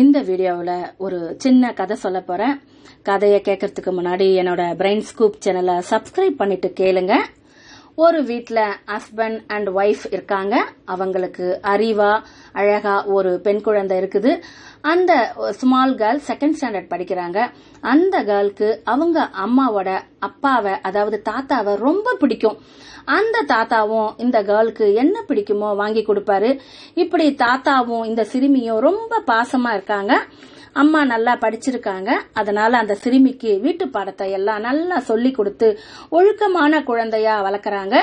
இந்த வீடியோவில் ஒரு சின்ன கதை சொல்ல போறேன். கதையை கேட்கறதுக்கு முன்னாடி என்னோட பிரெயின் ஸ்கூப் சேனலை சப்ஸ்கிரைப் பண்ணிட்டு கேளுங்க. ஒரு வீட்டில் ஹஸ்பண்ட் அண்ட் ஒய்ஃப் இருக்காங்க. அவங்களுக்கு அறிவா அழகா ஒரு பெண் குழந்தை இருக்குது. அந்த ஸ்மால் கேர்ள் செகண்ட் ஸ்டாண்டர்ட் படிக்கிறாங்க. அந்த கேர்ளுக்கு அவங்க அம்மாவோட அப்பாவை அதாவது தாத்தாவை ரொம்ப பிடிக்கும். அந்த தாத்தாவும் இந்த கேர்ளுக்கு என்ன பிடிக்குமோ வாங்கி கொடுப்பாரு. இப்படி தாத்தாவும் இந்த சிறுமியும் ரொம்ப பாசமா இருக்காங்க. அம்மா நல்லா படிச்சிருக்காங்க. அதனால அந்த சிறுமிக்கு வீட்டு பாடத்தை எல்லாம் நல்லா சொல்லி கொடுத்து ஒழுக்கமான குழந்தையா வளர்க்குறாங்க.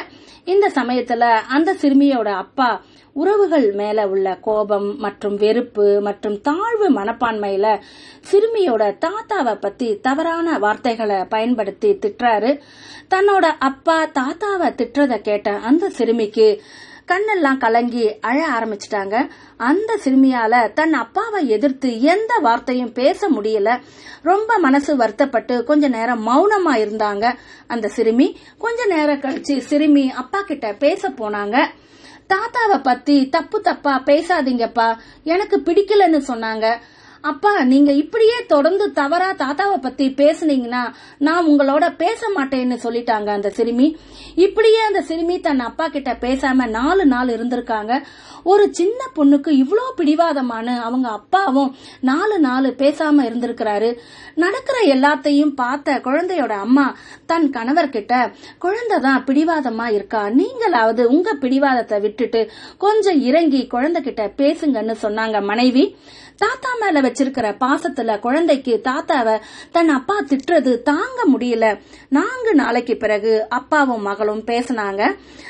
இந்த சமயத்துல அந்த சிறுமியோட அப்பா உறவுகள் மேல உள்ள கோபம் மற்றும் வெறுப்பு மற்றும் தாழ்வு மனப்பான்மையில சிறுமியோட தாத்தாவை பத்தி தவறான வார்த்தைகளை பயன்படுத்தி திட்டுறாரு. தன்னோட அப்பா தாத்தாவை திட்டுறத கேட்ட அந்த சிறுமிக்கு கண்ணெல்லாம் கலங்கி அழ ஆரம்பிச்சிட்டாங்க. அந்த சிறுமியால தன் அப்பாவை எதிர்த்து எந்த வார்த்தையும் பேச முடியல. ரொம்ப மனசு வருத்தப்பட்டு கொஞ்ச நேரம் மௌனமா இருந்தாங்க. அந்த சிறுமி கொஞ்ச நேரம் கழிச்சு சிறுமி அப்பா கிட்ட பேச போனாங்க. தாத்தாவை பத்தி தப்பு தப்பா பேசாதீங்கப்பா எனக்கு பிடிக்கலன்னு சொன்னாங்க. அப்பா நீங்க இப்படியே தொடர்ந்து தவறா தாத்தாவை பத்தி பேசுனீங்கன்னா நான் உங்களோட பேச மாட்டேன்னு சொல்லிட்டாங்க அந்த சிறுமி. இப்படியே அந்த சிறுமி தன் அப்பா கிட்ட பேசாம நாலு நாள் இருந்திருக்காங்க. ஒரு சின்ன பொண்ணுக்கு இவ்வளோ பிடிவாதமான அவங்க அப்பாவும் நாலு நாள் பேசாம இருந்திருக்கிறாரு. நடக்கிற எல்லாத்தையும் பார்த்த குழந்தையோட அம்மா தன் கணவர்கிட்ட குழந்தை தான் பிடிவாதமா இருக்கா? நீங்களாவது உங்க பிடிவாதத்தை விட்டுட்டு கொஞ்சம் இறங்கி குழந்தைகிட்ட பேசுங்கன்னு சொன்னாங்க மனைவி. தாத்தா மேல வச்சிருக்கிற பாசத்துல குழந்தைக்கு தாத்தாவை தன் அப்பா திட்டுறது தாங்க முடியல. நான்கு நாளைக்கு பிறகு அப்பாவும் மகளும் பேசினாங்க.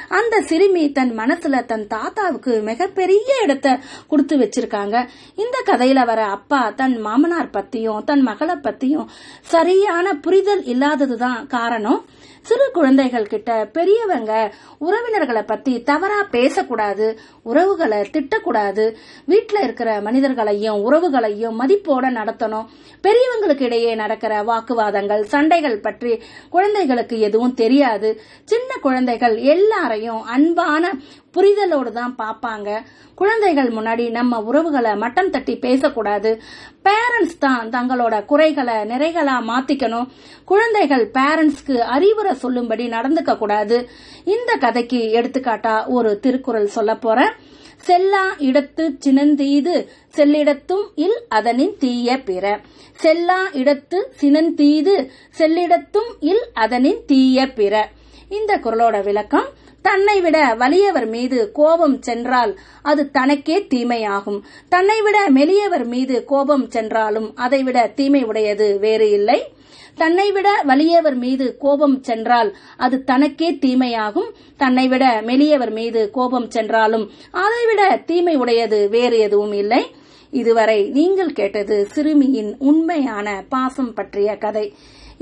அந்த சிறுமி தன் மனசுல தன் தாத்தாவுக்கு மிகப்பெரிய இடத்த கொடுத்து வச்சிருக்காங்க. இந்த கதையில வர அப்பா தன் மாமனார் பத்தியும் தன் மகளை பத்தியும் சரியான புரிதல் இல்லாததுதான் காரணம். சிறு குழந்தைகள் கிட்ட பெரியவங்க உறவினர்களை பத்தி தவறா பேசக்கூடாது உறவுகளை திட்டக்கூடாது. வீட்டுல இருக்கிற மனிதர்களையும் உறவுகளையும் மதிப்போட நடத்தணும். பெரியவங்களுக்கு இடையே நடக்கிற வாக்குவாதங்கள் சண்டைகள் பற்றி குழந்தைகளுக்கு எதுவும் தெரியாது. சின்ன குழந்தைகள் எல்லாரையும் அன்பான புரிதலோடு தான் பார்ப்பாங்க. குழந்தைகள் முன்னாடி நம்ம உறவுகளை மட்டம் தட்டி பேசக்கூடாது. பேரண்ட்ஸ் தான் தங்களோட குறைகளை நிறைகளா மாத்திக்கணும். குழந்தைகள் பேரண்ட்ஸ்க்கு அறிவுரை சொல்லும்படி நடந்துக்க கூடாது. இந்த கதைக்கு எடுத்துக்காட்டா ஒரு திருக்குறள் சொல்ல போறேன். செல்லா இடத்து சினந்தீது செல்லிடத்தும் இல் அதனின் தீய பிற. செல்லா இடத்து சினந்தீது செல்லிடத்தும் இல் அதனின் தீய பிற. இந்த குரலோட விளக்கம் தன்னை விட வலியவர் மீது கோபம் சென்றால் அது தனக்கே தீமையாகும். தன்னை விட மெலியவர் மீது கோபம் சென்றாலும் அதைவிட தீமை உடையது வேறு இல்லை. தன்னை விட வலியவர் மீது கோபம் சென்றால் அது தனக்கே தீமையாகும். தன்னை விட மெலியவர் மீது கோபம் சென்றாலும் அதைவிட தீமை உடையது வேறு எதுவும் இல்லை. இதுவரை நீங்கள் கேட்டது சிறுமியின் உண்மையான பாசம் பற்றிய கதை.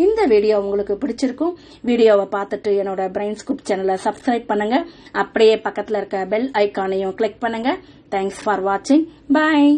இந்த வீடியோ உங்களுக்கு பிடிச்சிருக்கும். வீடியோவை பார்த்துட்டு என்னோட பிரெயின் ஸ்கூப் சேனலை சப்ஸ்கிரைப் பண்ணுங்க. அப்படியே பக்கத்தில் இருக்க பெல் ஐக்கானையும் கிளிக் பண்ணுங்க. தேங்க்ஸ் ஃபார் வாட்சிங் பாய்